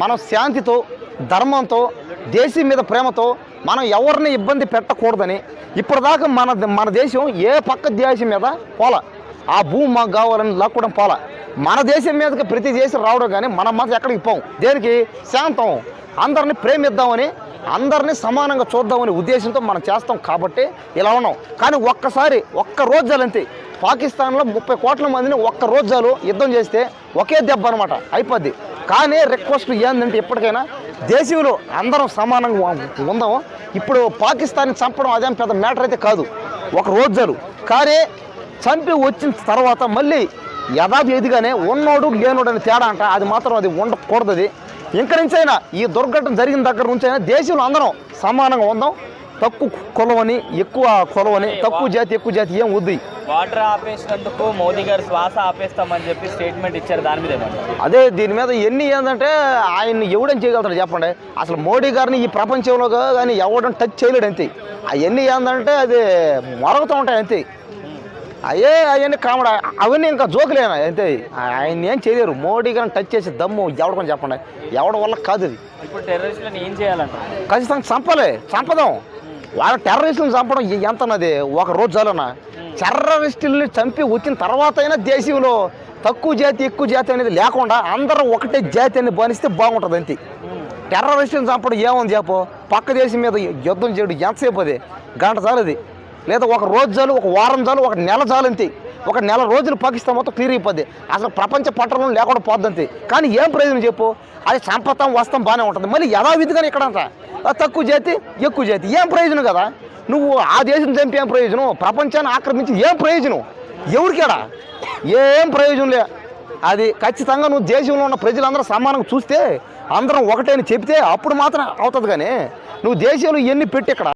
మనం శాంతితో ధర్మంతో దేశం మీద ప్రేమతో మనం ఎవరిని ఇబ్బంది పెట్టకూడదని ఇప్పటిదాకా మన మన దేశం ఏ పక్క దేశం మీద పోల. ఆ భూమి మాకు కావాలని లాక్కోవడం పోల. మన దేశం మీదకి ప్రతి దేశం రావడం కానీ మనం మాత్రం ఎక్కడికి పోం. దేనికి? శాంతం. అందరిని ప్రేమిద్దామని అందరినీ సమానంగా చూద్దామనే ఉద్దేశంతో మనం చేస్తాం కాబట్టి ఇలా ఉన్నాం. కానీ ఒక్కసారి ఒక్క రోజు అంతే పాకిస్తాన్లో ముప్పై కోట్ల మందిని ఒక్క రోజాలు యుద్ధం చేస్తే ఒకే దెబ్బ అనమాట అయిపోద్ది. కానీ రిక్వెస్ట్ ఏంటంటే ఎప్పటికైనా దేశీయులు అందరం సమానంగా ఉందాం ఇప్పుడు పాకిస్తాన్ని చంపడం అదేం పెద్ద మ్యాటర్ అయితే కాదు. ఒక రోజాలు కానీ చంపి వచ్చిన తర్వాత మళ్ళీ యథావిధిగానే ఉన్నోడు లేనోడు అని తేడా అంట. అది మాత్రం అది ఉండకూడదు అది. ఇంక నుంచి అయినా ఈ దుర్ఘటన జరిగిన దగ్గర నుంచి అయినా దేశంలో అందరం సమానంగా ఉందాం. తక్కువ కులవని ఎక్కువ కులవని తక్కువ జాతి ఎక్కువ జాతి ఏం వద్దు. వాటర్ ఆపేసినందుకు మోదీ గారు శ్వాస ఆపేస్తామని చెప్పి స్టేట్మెంట్ ఇచ్చారు. దాని మీద అదే దీని మీద ఎన్ని ఏంటంటే ఆయన్ని ఎవడని చేయగలుగుతాడు చెప్పండి. అసలు మోడీ గారిని ఈ ప్రపంచంలో కానీ ఎవడని టచ్ చేయలేడు అంతే. అవన్నీ ఏంటంటే అది మరుగుతూ ఉంటాయి అంతే. అయ్యే అవన్నీ కామడ అవన్నీ ఇంకా జోకులేనా అంతే. ఆయన్ని ఏం చేయలేరు. మోడీ గారిని టచ్ చేసి దమ్ము ఎవడకొని చెప్పండి. ఎవడ వల్ల కాదు అది ఇప్పుడు టెర్రరిస్టులను ఏం చేయాలంటారు? ఖచ్చితంగా చంపాలి. చంపదాం. వాళ్ళ టెర్రరిస్టులను చంపడం ఎ- ఎంతన్నది? ఒక రోజు చాలనా? టెర్రరిస్టుల్ని చంపి వచ్చిన తర్వాత అయినా దేశంలో తక్కువ జాతి ఎక్కువ జాతి అనేది లేకుండా అందరూ ఒకటే జాతి అని బానిస్తే బాగుంటుంది అంతే. టెర్రరిస్టులను చంపడం ఏముంది చెప్పు? పక్క దేశం మీద యుద్ధం చేయడం ఎంతసేపు అది? గంట చాలు అది. లేదా ఒక రోజు చాలు ఒక వారం చాలు ఒక నెల చాలు అంతే. ఒక నెల రోజులు పాకిస్తాన్ మొత్తం క్లియర్ అయిపోద్ది. అసలు ప్రపంచ పట్టణం లేకుండా పోద్దంతే. కానీ ఏం ప్రయోజనం చెప్పు? అది సంపతం వస్తాం బాగానే ఉంటుంది. మళ్ళీ యథావిధిగానే ఇక్కడంత? తక్కువ జాతి ఎక్కువ జాతి ఏం ప్రయోజనం కదా? నువ్వు ఆ దేశం చంపి ఏం ప్రయోజనం? ప్రపంచాన్ని ఆక్రమించి ఏం ప్రయోజనం? ఎవరికేడా? ఏం ప్రయోజనం లే. అది ఖచ్చితంగా నువ్వు దేశంలో ఉన్న ప్రజలందరూ సమానంగా చూస్తే అందరం ఒకటే అని చెప్తే అప్పుడు మాత్రం అవుతుంది కానీ నువ్వు దేశంలో ఎన్ని పెట్టి ఇక్కడ